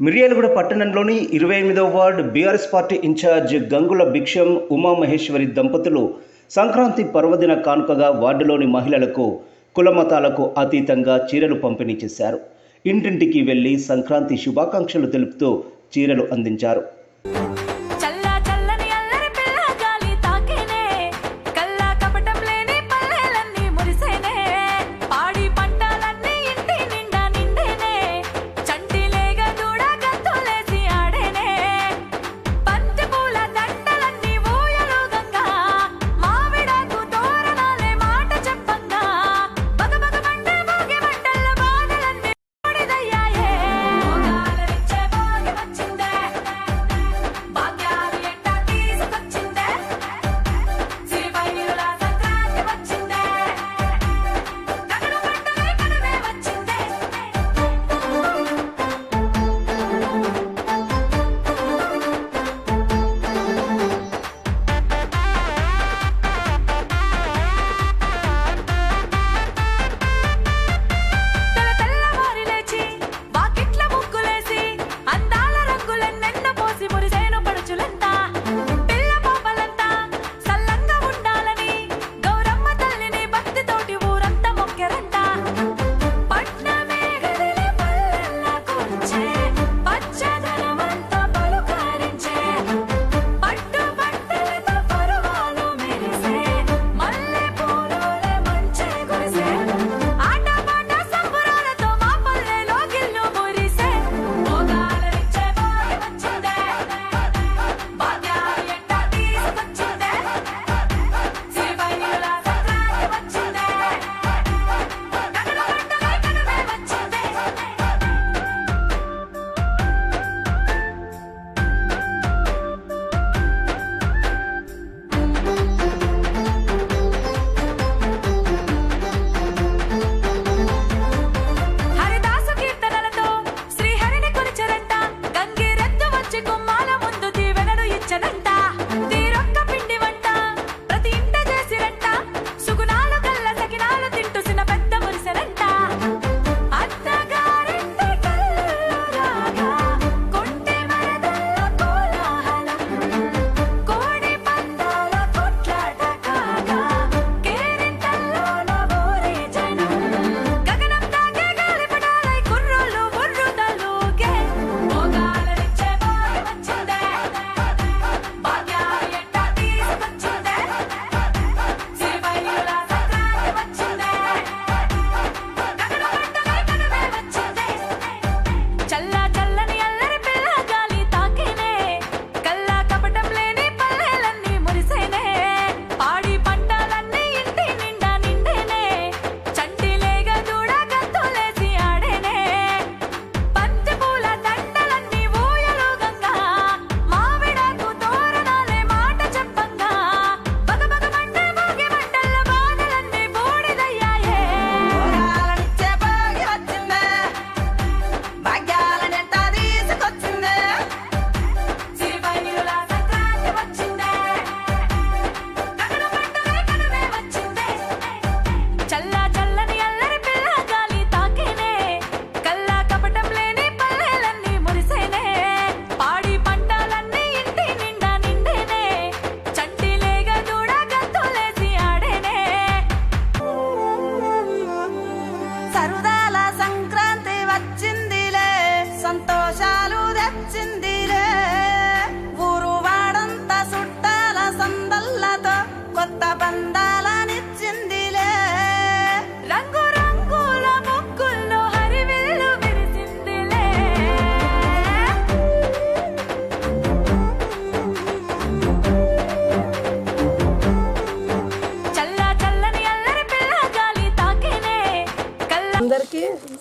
మిర్యాలగూడ పట్టణంలోని ఇరవై ఎనిమిదవ ward BRS party in-charge Gangula Bhiksham Umamaheshwari దంపతులు సంక్రాంతి పర్వదిన కానుకగా వార్డులోని మహిళలకు కులమతాలకు అతీతంగా చీరలు పంపిణీ చేశారు. ఇంటింటికి వెళ్ళి సంక్రాంతి శుభాకాంక్షలు తెలుపుతూ చీరలు అందించారు.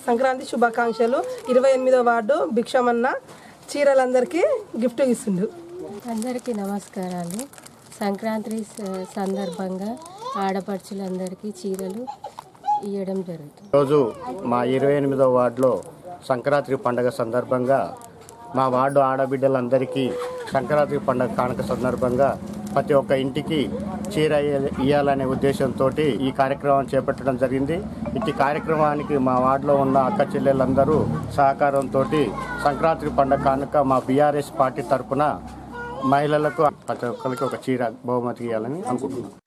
సంక్రాంతి శుభాకాంక్షలు. ఇరవై ఎనిమిదో వార్డు భిక్షమన్న చీరలందరికీ గిఫ్ట్ ఇస్తుండు. అందరికీ నమస్కారాలు. సంక్రాంతి సందర్భంగా ఆడపడుచులందరికీ చీరలు ఇవ్వడం జరుగుతుంది. రోజు మా ఇరవై ఎనిమిదో వార్డులో సంక్రాంతి పండగ సందర్భంగా మా వార్డు ఆడబిడ్డలందరికీ సంక్రాంతి పండగ కానుక సందర్భంగా ప్రతి ఒక్క ఇంటికి చీర ఇయ్యాలనే ఉద్దేశంతో ఈ కార్యక్రమం చేపట్టడం జరిగింది. ఇట్టి కార్యక్రమానికి మా వార్డులో ఉన్న అక్క చెల్లెలందరూ సహకారంతో సంక్రాంతి పండుగ కానుక మా బీఆర్ఎస్ పార్టీ తరఫున మహిళలకు ప్రతి ఒక్కరికి ఒక చీర బహుమతి ఇవ్వాలని అనుకుంటున్నాను